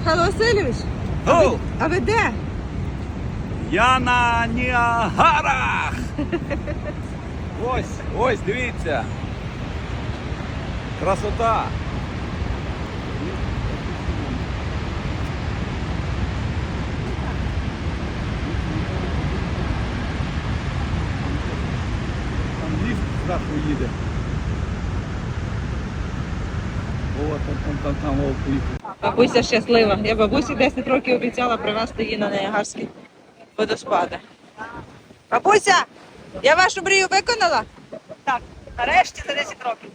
Михайло Васильович, О, а ви де? я на Ніагарах. Ось, ось, дивіться. Красота. Там ліфт зверху їде. Бабуся щаслива. Я бабусі 10 років обіцяла привезти її на Неягарські водоспади. Бабуся, я вашу мрію виконала? Так, нарешті за 10 років.